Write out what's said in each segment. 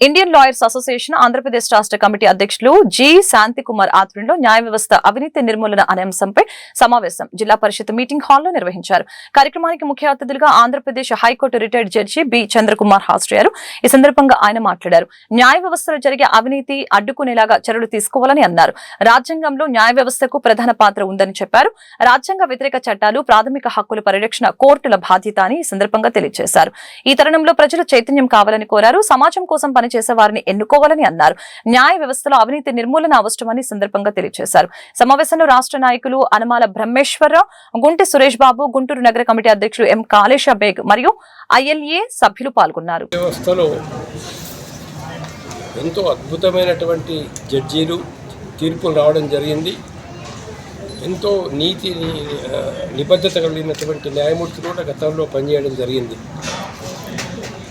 Indian lawyers association Andhra Pradesh రాష్ట్ర committee అధ్యక్షులు G Shanti Kumar ఆధ్వర్యంలో న్యాయ వ్యవస్థ అవినీతి నిర్మూలన అనే అంశంపై సమావేశం జిల్లా పరిషత్ మీటింగ్ హాల్లో నిర్వహించారు. కార్యక్రమానికి ముఖ్య అతిథులుగా Andhra Pradesh high court retired judge B Chandrakumar హాజరయ్యారు. ఈ సందర్భంగా ఆయన మాట్లాడారు. న్యాయ వ్యవస్థలో జరిగే అవినీతి అడ్డుకునేలాగా చర్యలు తీసుకోవాలని అన్నారు. రాజ్యాంగంలో న్యాయ వ్యవస్థకు ప్రధాన పాత్ర ఉందని చెప్పారు. రాజ్యాంగ వ్యతిరేక చట్టాలు ప్రాథమిక హక్కుల పరిరక్షణ కోర్టుల బాధ్యత అని ఈ సందర్భంగా తెలియజేశారు. ఈ తరుణంలో ప్రజలు చైతన్యం కావాలని కోరారు. సమాజం కోసం చేసే వారిని ఎన్నుకోవాలని అన్నారు. న్యాయ వ్యవస్థలో అవినీతి నిర్మూలన అవసరమని సందర్భంగా తెలియజేశారు. సమావేశంలో రాష్ట్ర నాయకులు అనమాల బ్రహ్మేశ్వరరావు గుంటి సురేష్ బాబు గుంటూరు నగర కమిటీ అధ్యక్షుడు ఎం కాళేశ బేగ్ మరియు ఐఎల్ఏ సభ్యులు పాల్గొన్నారు. ఎంతో అద్భుతమైనటువంటి జడ్జీలు తీర్పులు రావడం జరిగింది. ఎంతో నీతి నిబద్ధత కలిగినటువంటి న్యాయమూర్తి కూడా గతంలో పనిచేయడం జరిగింది.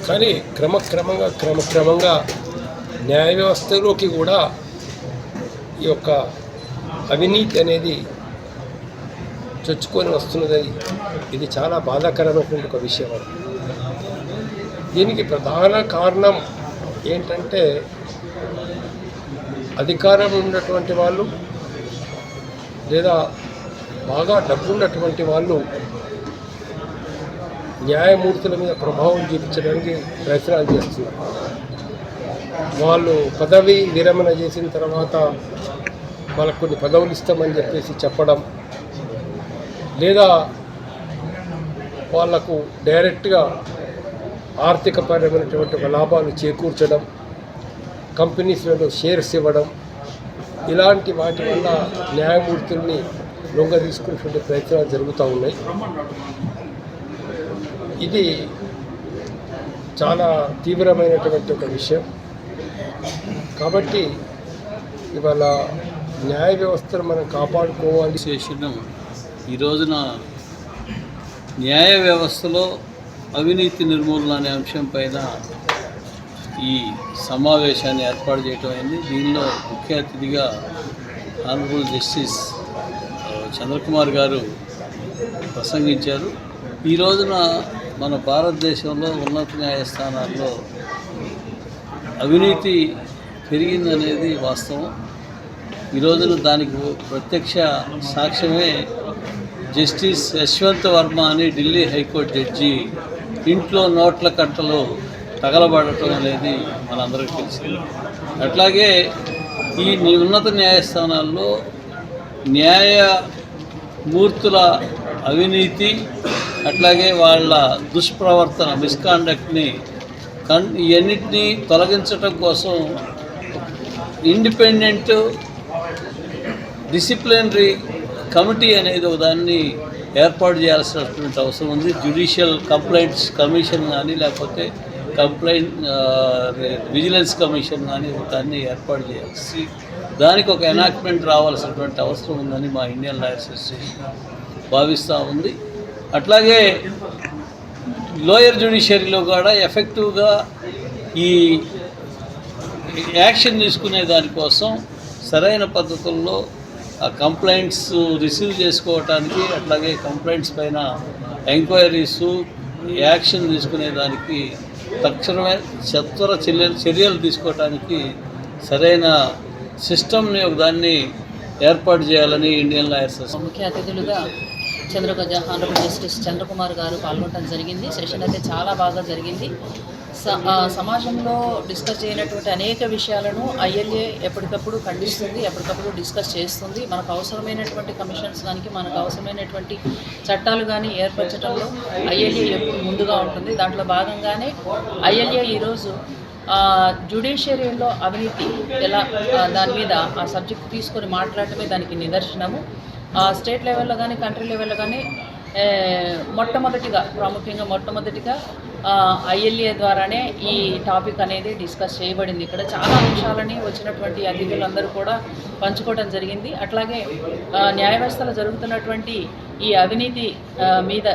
కానీ క్రమక్రమంగా క్రమక్రమంగా న్యాయ వ్యవస్థలోకి కూడా ఈ యొక్క అవినీతి అనేది చొచ్చుకొని వస్తున్నది. ఇది చాలా బాధాకరమైనటువంటి ఒక విషయం దీనికి ప్రధాన కారణం ఏంటంటే అధికారం ఉన్నటువంటి వాళ్ళు లేదా బాగా డబ్బు ఉన్నటువంటి వాళ్ళు న్యాయమూర్తుల మీద ప్రభావం చూపించడానికి ప్రయత్నాలు చేస్తున్నారు. వాళ్ళు పదవి విరమణ చేసిన తర్వాత వాళ్ళకు కొన్ని పదవులు ఇస్తామని చెప్పేసి చెప్పడం లేదా వాళ్ళకు డైరెక్ట్గా ఆర్థికపరమైనటువంటి ఒక లాభాలు చేకూర్చడం కంపెనీస్లలో షేర్స్ ఇవ్వడం ఇలాంటి వాటి వల్ల న్యాయమూర్తుల్ని లొంగ తీసుకునేటువంటి ప్రయత్నాలు జరుగుతూ ఉన్నాయి. ఇది చాలా తీవ్రమైనటువంటి ఒక విషయం. కాబట్టి ఇవాళ న్యాయ వ్యవస్థను మనం కాపాడుకోవాలి. చేసిన ఈ రోజున న్యాయ వ్యవస్థలో అవినీతి నిర్మూలన అనే అంశం పైన ఈ సమావేశాన్ని ఏర్పాటు చేయటం అయింది. దీనిలో ముఖ్య అతిథిగా ఆనరబుల్ జస్టిస్ చంద్రకుమార్ గారు ప్రసంగించారు. ఈ రోజున మన భారతదేశంలో ఉన్నత న్యాయస్థానాల్లో అవినీతి పెరిగిందనేది వాస్తవం. ఈ రోజున దానికి ప్రత్యక్ష సాక్ష్యమే జస్టిస్ యశ్వంత్ వర్మ అని ఢిల్లీ హైకోర్టు జడ్జి ఇంట్లో నోట్ల కట్టలు తగలబడటం అనేది మనందరికీ తెలిసింది అట్లాగే ఈ ఉన్నత న్యాయస్థానాల్లో న్యాయ మూర్తుల అవినీతి అట్లాగే వాళ్ళ దుష్ప్రవర్తన మిస్కాండక్ట్ని కన్ ఇవన్నిటినీ తొలగించటం కోసం ఇండిపెండెంట్ డిసిప్లినరీ కమిటీ అనేది దాన్ని ఏర్పాటు చేయాల్సినటువంటి అవసరం ఉంది. జ్యుడిషియల్ కంప్లైంట్స్ కమిషన్ కానీ లేకపోతే కంప్లైంట్ విజిలెన్స్ కమిషన్ కానీ దాన్ని ఏర్పాటు చేయాల్సి దానికి ఒక ఎనాక్ట్మెంట్ రావాల్సినటువంటి అవసరం ఉందని మా ఇండియన్ లాయర్స్ అసోసియేషన్ భావిస్తూ ఉంది. అట్లాగే లోయర్ జ్యుడిషియరీలో కూడా ఎఫెక్టివ్గా ఈ యాక్షన్ తీసుకునే దానికోసం సరైన పద్ధతుల్లో ఆ కంప్లైంట్స్ రిసీవ్ చేసుకోవటానికి అట్లాగే కంప్లైంట్స్ పైన ఎంక్వైరీస్ యాక్షన్ తీసుకునే దానికి తక్షణమే సత్వర చర్య చర్యలు తీసుకోవటానికి సరైన సిస్టమ్ని ఒక దాన్ని ఏర్పాటు చేయాలని ఇండియన్ లాయర్స్ ముఖ్య అతిథులుగా చంద్రక ఆనరబుల్ జస్టిస్ చంద్రకుమార్ గారు పాల్గొనడం జరిగింది. సెషన్ అయితే చాలా బాగా జరిగింది. స సమాజంలో డిస్కస్ చేయనటువంటి అనేక విషయాలను ఐఎల్ఏ ఎప్పటికప్పుడు ఖండిస్తుంది ఎప్పటికప్పుడు డిస్కస్ చేస్తుంది. మనకు అవసరమైనటువంటి కమిషన్స్ కానీ మనకు అవసరమైనటువంటి చట్టాలు కానీ ఏర్పరచడంలో ఐఎల్ఏ ఎప్పుడు ముందుగా ఉంటుంది. దాంట్లో భాగంగానే ఐఎల్ఏ ఈరోజు జ్యుడిషియరీలో అవినీతి ఎలా దాని మీద ఆ సబ్జెక్ట్ తీసుకొని మాట్లాడటమే దానికి నిదర్శనము. స్టేట్ లెవెల్లో కానీ కంట్రీ లెవెల్లో కానీ మొట్టమొదటిగా ప్రాముఖ్యంగా మొట్టమొదటిగా ఐఎల్ఏ ద్వారానే ఈ టాపిక్ అనేది డిస్కస్ చేయబడింది. ఇక్కడ చాలా అంశాలని వచ్చినటువంటి అతిథులందరూ కూడా పంచుకోవడం జరిగింది. అట్లాగే న్యాయ వ్యవస్థలో జరుగుతున్నటువంటి ఈ అవినీతి మీద